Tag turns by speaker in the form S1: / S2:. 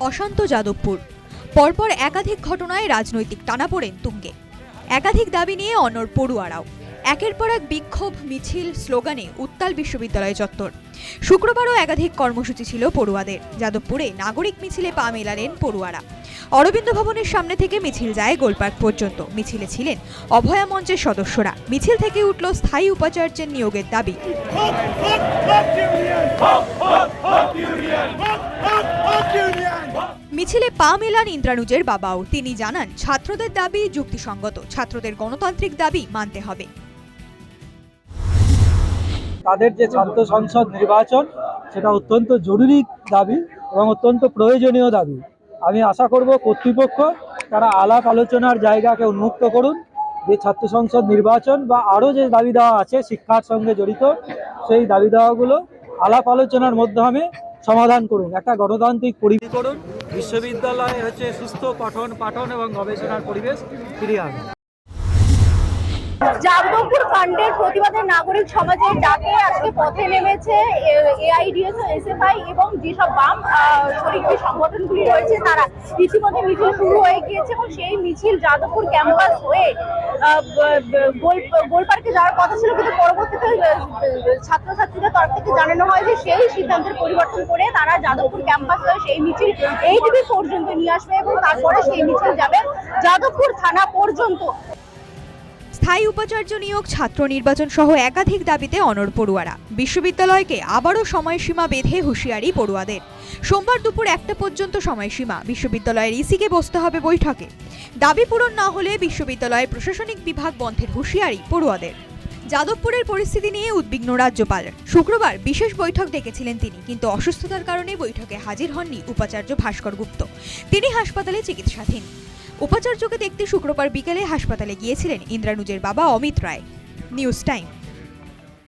S1: অশান্ত যাদবপুর। পরপর একাধিক ঘটনায় রাজনৈতিক টানাপোড়েন তুঙ্গে। একাধিক দাবি নিয়ে অনর পড়ুয়ারাও। একের পর এক বিক্ষোভ, মিছিল, স্লোগানে উত্তাল বিশ্ববিদ্যালয় চত্বর। শুক্রবারও একাধিক কর্মসূচি ছিল পড়ুয়াদের। যাদবপুরে নাগরিক মিছিলে পা মেলালেন পড়ুয়ারা। অরবিন্দ ভবনের সামনে থেকে মিছিল যায় গোলপার্ক পর্যন্ত। মিছিলে ছিলেন অভয়া মঞ্চের সদস্যরা। মিছিল থেকে উঠল স্থায়ী উপাচার্যের নিয়োগের দাবি। মিছিলে পা মেলান ইন্দ্রানুজের বাবাও। তিনি জানান, ছাত্রদের দাবি যুক্তিসঙ্গত। ছাত্রদের গণতান্ত্রিক দাবি মানতে হবে।
S2: তাদের যে ছাত্র সংসদ নির্বাচন, সেটা অত্যন্ত জরুরি দাবি এবং অত্যন্ত প্রয়োজনীয় দাবি। আমি আশা করব কর্তৃপক্ষ তারা আলাপ আলোচনার জায়গাকে উন্মুক্ত করুন। যে ছাত্র সংসদ নির্বাচন বা আরও যে দাবি দেওয়া আছে, শিক্ষার সঙ্গে জড়িত, সেই দাবি দেওয়াগুলো আলাপ আলোচনার মাধ্যমে সমাধান করুন। একটা গণতান্ত্রিক পরিবেশ করুন। বিশ্ববিদ্যালয়ে হচ্ছে সুস্থ, পঠন, পাঠন এবং গবেষণার পরিবেশ ফিরিয়ে আনুন
S3: যাদবপুর ফান্ডের প্রতিবাদে নাগরিক সমাজের ডাকে আজকে পথে নেমেছে এআইডিএস, এসএফআই এবং যেসব বাম যে সংগঠনগুলি রয়েছে, তারা ইতিমধ্যে মিছিল শুরু হয়ে গিয়েছে এবং সেই মিছিল যাদবপুর ক্যাম্পাস হয়ে গোলপার্কে যাওয়ার কথা ছিল, কিন্তু পরবর্তীতে ছাত্রছাত্রীদের তরফ থেকে জানানো হয় যে সেই সিদ্ধান্তের পরিবর্তন করে তারা যাদবপুর ক্যাম্পাস হয়ে সেই মিছিল পর্যন্ত নিয়ে আসবে এবং তারপরে সেই মিছিল যাবে যাদবপুর থানা পর্যন্ত।
S1: স্থায়ী উপাচার্য নিয়োগ, ছাত্র নির্বাচন সহ একাধিক দাবিতে অনর পড়ুয়ারা। বিশ্ববিদ্যালয়কে আবারও সময়সীমা বেঁধে হুঁশিয়ারি পড়ুয়াদের। সোমবার দুপুর একটা পর্যন্ত সময়সীমা। বিশ্ববিদ্যালয়ের ইসিকে বসতে হবে বৈঠকে। দাবি পূরণ না হলে বিশ্ববিদ্যালয়ের প্রশাসনিক বিভাগ বন্ধের হুঁশিয়ারি পড়ুয়াদের। যাদবপুরের পরিস্থিতি নিয়ে উদ্বিগ্ন রাজ্যপাল। শুক্রবার বিশেষ বৈঠক ডেকেছিলেন তিনি, কিন্তু অসুস্থতার কারণে বৈঠকে হাজির হননি উপাচার্য ভাস্কর গুপ্ত। তিনি হাসপাতালে চিকিৎসাধীন। উপাচার্যকে দেখতে শুক্রবার বিকেলে হাসপাতালে গিয়েছিলেন ইন্দ্রানুজের বাবা অমিত রায়। News time.